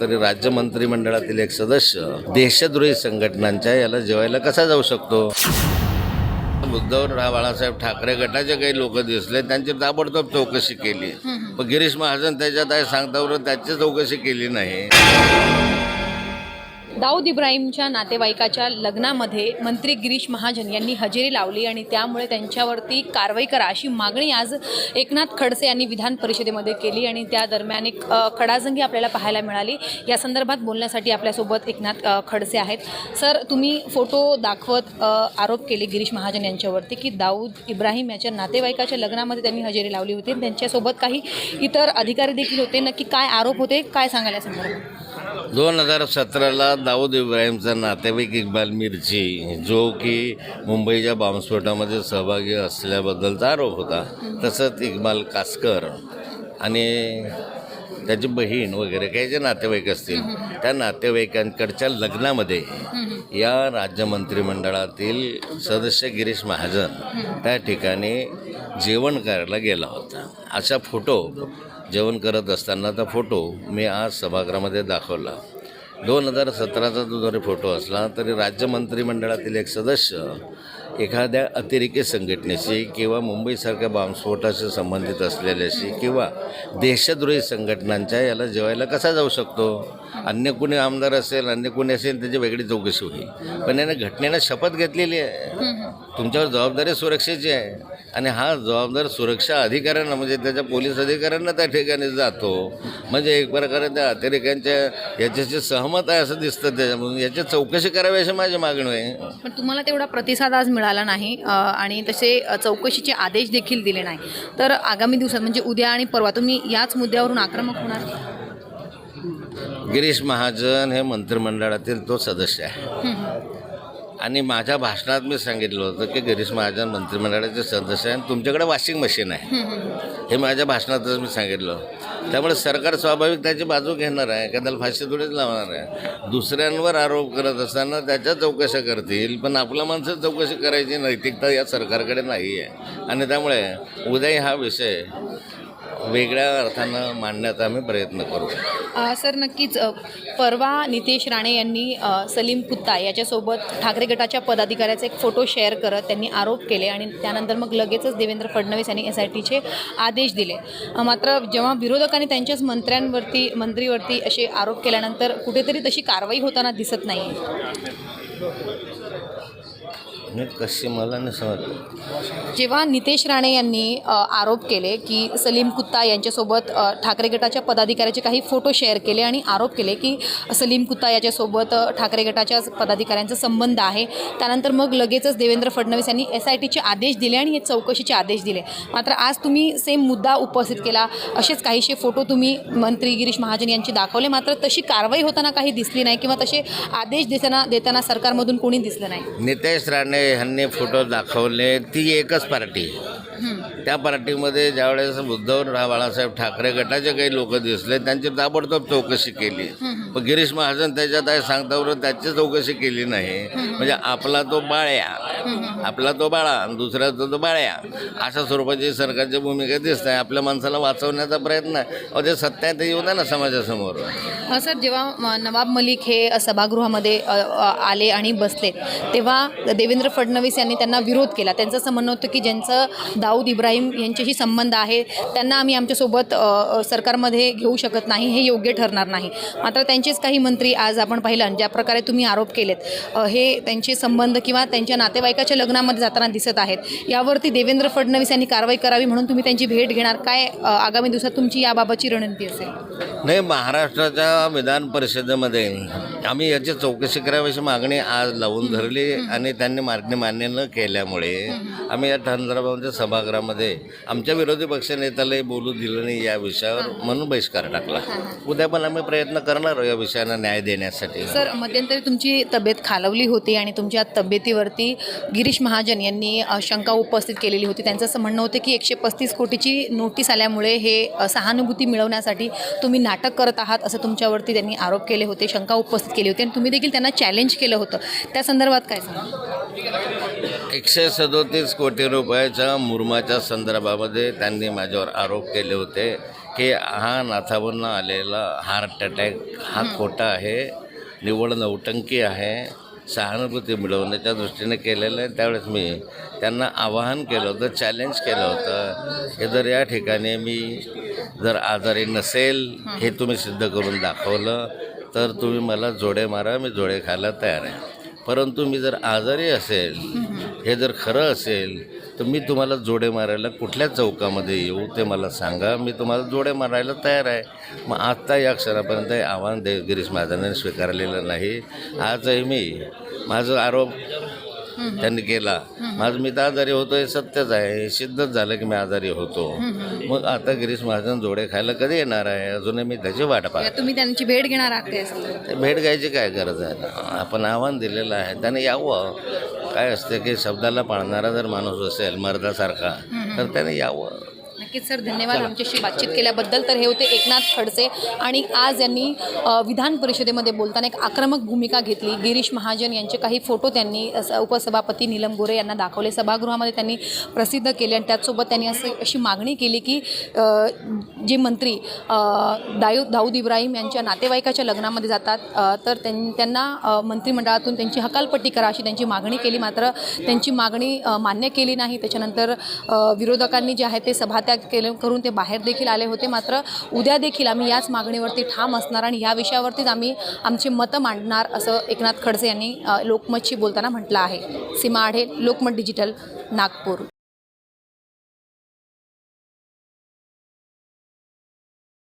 तरी राज्य मंत्रिमंडळातील एक सदस्य देशद्रोही संघटनांच्या याला जेवायला कसा जाऊ शकतो? उद्धवराव बाळासाहेब ठाकरे गटाचे काही लोक दिसले त्यांची ताबडतोब चौकशी केली. पण गिरीश महाजन त्याच्यात आहे सांगता बरं त्याची चौकशी केली नाही. दाऊद इब्राहिमच्या नातेवाईकाच्या लग्नामध्ये मंत्री गिरीश महाजन यांनी हजेरी लावली आणि त्यामुळे त्यांच्यावरती कारवाई करा अशी मागणी आज एकनाथ खडसे यांनी विधान परिषदेमध्ये केली आणि त्या दरम्यान एक खडाजंगी आपल्याला पाहायला मिळाली. या संदर्भात बोलण्यासाठी आपल्यासोबत एकनाथ खडसे आहेत. सर तुम्ही फोटो दाखवत आरोप केले गिरीश महाजन यांच्यावरती की दाऊद इब्राहिम याच्या नातेवाईकाच्या लग्नामध्ये त्यांनी हजेरी लावली होती. त्यांच्यासोबत काही इतर अधिकारी देखील होते. नक्की काय आरोप होते? काय सांगायला संदर्भात? दोन हजार सतराला दाऊद इब्राहिमचा नातेवाईक इक्बाल मिरची जो की मुंबईच्या बॉम्बस्फोटामध्ये सहभागी असल्याबद्दलचा आरोप होता. तसंच इक्बाल कासकर आणि त्याची बहीण वगैरे काही जे नातेवाईक असतील त्या नातेवाईकांकडच्या लग्नामध्ये या राज्य मंत्रिमंडळातील सदस्य गिरीश महाजन त्या ठिकाणी जेवण करायला गेला होता. असा फोटो जेवण करत असतानाचा फोटो मी आज सभागृहामध्ये दाखवला. दोन हजार सतराचा जो जरी फोटो असला तरी राज्य मंत्रिमंडळातील एक सदस्य एखाद्या अतिरेकी संघटनेशी किंवा मुंबईसारख्या बॉम्बस्फोटाशी संबंधित असलेल्याशी किंवा देशद्रोही संघटनांच्या याला जेवायला कसा जाऊ शकतो? अन्य कुणी आमदार असेल अन्य कुणी असेल त्याची वेगळी चौकशी होईल. पण याने घटनेनं शपथ घेतलेली आहे. तुमच्यावर जबाबदारी सुरक्षेची आहे. आणि हा जबाबदार सुरक्षा अधिकाऱ्यांना म्हणजे त्याच्या पोलीस अधिकाऱ्यांना त्या ठिकाणी जातो. म्हणजे एक प्रकारे त्या अतिरेक्यांच्या याच्याशी सहमत आहे असं दिसतं त्याच्यामधून. याची चौकशी करावी अशी माझी मागणी आहे. पण तुम्हाला तेवढा प्रतिसाद आज मिळाला नाही आणि तसे चौकशीचे आदेश देखील दिले नाही. तर आगामी दिवसात म्हणजे उद्या आणि परवा तुम्ही याच मुद्द्यावरून आक्रमक होणार? गिरीश महाजन हे मंत्रिमंडळातील तो सदस्य आहे. आणि माझ्या भाषणात मी सांगितलं होतं की गिरीश महाजन मंत्रिमंडळाचे सदस्य आहे आणि तुमच्याकडे वॉशिंग मशीन आहे. हे माझ्या भाषणातच मी सांगितलं. त्यामुळे सरकार स्वाभाविक त्याची बाजू घेणार आहे का त्याला फाशी थोडीच लावणार आहे. दुसऱ्यांवर आरोप करत असताना त्याच्या चौकशा करतील पण आपल्या माणसं चौकशी करायची नैतिकता या सरकारकडे नाही आहे आणि त्यामुळे उद्या हा विषय वेगळ्या अर्थानं मांडण्याचा आम्ही प्रयत्न करू. सर नक्कीच अ, परवा नितेश राणे यांनी अ, सलीम कुत्ता याच्यासोबत ठाकरे गटाच्या पदाधिकाऱ्याचा एक फोटो शेअर करत त्यांनी आरोप केले आणि त्यानंतर मग लगेचच देवेंद्र फडणवीस यांनी एस आय टीचे आदेश दिले. अ, मात्र जेव्हा विरोधकांनी त्यांच्याच मंत्र्यांवरती मंत्रीवरती असे आरोप केल्यानंतर कुठेतरी तशी कारवाई होताना दिसत नाही मी कशी मला नाही समजलं. जेव्हा नितेश राणे यांनी आरोप केले की सलीम कुत्ता यांच्यासोबत ठाकरे गटाच्या पदाधिकाऱ्याचे काही फोटो शेअर केले आणि आरोप केले की सलीम कुत्ता याच्यासोबत ठाकरे गटाच्या पदाधिकाऱ्यांचा संबंध आहे. त्यानंतर मग लगेचच देवेंद्र फडणवीस यांनी एस आय टीचे आदेश दिले आणि हे चौकशीचे आदेश दिले. मात्र आज तुम्ही सेम मुद्दा उपस्थित केला. असेच काहीसे फोटो तुम्ही मंत्री गिरीश महाजन यांचे दाखवले. मात्र तशी कारवाई होताना काही दिसली नाही किंवा तसे आदेश देताना देताना सरकारमधून कोणी दिसलं नाही. नितेश राणे ह्यांनी फोटो दाखवले ती एकच पार्टी. त्या पार्टीमध्ये ज्यावेळेस उद्धवराव बाळासाहेब ठाकरे गटाचे काही लोक दिसले त्यांची ताबडतोब चौकशी केली. पण गिरीश महाजन त्याच्यात आहे सांगता बरं त्याची चौकशी केली नाही. म्हणजे आपला तो बाळ्या. आपला तो बाळा आणि दुसऱ्याचा तो बाळ्या. अशा स्वरूपाची सरकारची भूमिका दिसत. आहे आपल्या माणसाला वाचवण्याचा प्रयत्न आहे. ते सत्य आहे ते येऊ द्या ना समाजासमोर. सर जेव्हा नवाब मलिक हे सभागृहामध्ये आले आणि बसले तेव्हा देवेंद्र फडणवीस यांनी त्यांना विरोध केला. त्यांचं असं म्हणणं होतं की ज्यांचं दाऊद इब्राहिम यांच्याशी संबंध आहे. त्यांना आम्ही आमच्यासोबत सरकारमध्ये घेऊ शकत नाही हे योग्य ठरणार नाही. मात्र त्यांचेच काही मंत्री आज आपण पाहिलं ज्या प्रकारे तुम्ही आरोप केलेत हे त्यांचे संबंध किंवा त्यांच्या नातेवाईकाच्या लग्नामध्ये जाताना दिसत आहेत. यावरती देवेंद्र फडणवीस यांनी कारवाई करावी म्हणून तुम्ही त्यांची भेट घेणार. काय आगामी दिवसात तुमची याबाबतची रणनीती असेल? नाही महाराष्ट्राच्या विधान परिषदेमध्ये आम्ही याची चौकशी करावी अशी मागणी आज लावून धरली आणि त्यांनी मागणी मान्य न केल्यामुळे आम्ही या संदर्भामध्ये सभागृहामध्ये आमच्या विरोधी पक्षनेत्यालाही बोलू दिलं नाही या विषयावर म्हणून बहिष्कार टाकला. उद्या पण आम्ही प्रयत्न करणार या विषयांना न्याय देण्यासाठी. सर मध्यंतरी तुमची तब्येत खालवली होती आणि तुमच्या तब्येतीवरती गिरीश महाजन यांनी शंका उपस्थित केलेली होती. त्यांचं असं म्हणणं होतं की एकशे पस्तीस कोटीची नोटीस आल्यामुळे हे सहानुभूती मिळवण्यासाठी तुम्ही नाटक करत आहात असं तुमच्यावरती त्यांनी आरोप केले होते शंका उपस्थित केली होती आणि तुम्ही देखील त्यांना चॅलेंज केलं होतं. त्या संदर्भात काय सांगा एकशे सदोतीस कोटी रुपयाच्या मुरमाच्या संदर्भामध्ये त्यांनी माझ्यावर आरोप केले होते की हा नाथावरनं आलेला हार्ट अटॅक हा खोटा आहे निव्वळ नौटंकी आहे सहानुभूती मिळवण्याच्या दृष्टीने केलेलं आहे. त्यावेळेस मी त्यांना आवाहन केलं होतं चॅलेंज केलं होतं. हे जर या ठिकाणी मी जर आजारी नसेल हे तुम्ही सिद्ध करून दाखवलं तर तुम्ही मला जोडे मारा मी जोडे खायला तयार आहे. परंतु मी जर आजारी असेल हे जर खरं असेल तर मी तुम्हाला जोडे मारायला कुठल्या चौकामध्ये येऊ ते मला सांगा. मी तुम्हाला जोडे मारायला तयार आहे. मग आत्ता या क्षणापर्यंत हे आव्हान देवगिरीश गिरीश स्वीकारलेलं नाही. आजही मी माझं आरोप त्यांनी केला. माझं मी तर आजारी होतो हे सत्यच आहे. हे सिद्धच झालं की मी आजारी होतो. मग आता गिरीश महाजन जोडे खायला कधी येणार आहे? अजूनही मी त्याची वाट पाहतो तुम्ही त्यांची भेट घेणार आहात? ते भेट घ्यायची काय गरज आहे? आपण आव्हान दिलेलं आहे. त्याने यावं. काय असते की शब्दाला पाळणारा जर माणूस असेल मर्दासारखा तर त्याने यावं. नक्कीच सर धन्यवाद आमच्याशी बातचीत केल्याबद्दल. तर हे होते एकनाथ खडसे आणि आज यांनी विधान परिषदेमध्ये बोलताना एक आक्रमक भूमिका घेतली. गिरीश महाजन यांचे काही फोटो त्यांनी अस- उपसभापती नीलम गोरे यांना दाखवले. सभागृहामध्ये त्यांनी प्रसिद्ध केले आणि त्याचसोबत त्यांनी असं अशी मागणी केली की जे मंत्री दाऊ दाऊद इब्राहिम यांच्या नातेवाईकाच्या लग्नामध्ये जातात तर त्यां त्यांना मंत्रिमंडळातून त्यांची हकालपट्टी करा अशी त्यांची मागणी केली. मात्र त्यांची मागणी मान्य केली नाही. त्याच्यानंतर विरोधकांनी जे आहे ते सभात्याग केले करून ते बाहेर देखील आले होते. मात्र उद्या देखील आम्ही याच मागणीवरती ठाम असणार आणि या विषयावरतीच आम्ही आमची मतं मांडणार असं एकनाथ खडसे यांनी लोकमतशी बोलताना म्हटलं आहे. सीमा आढे लोकमत डिजिटल नागपूर.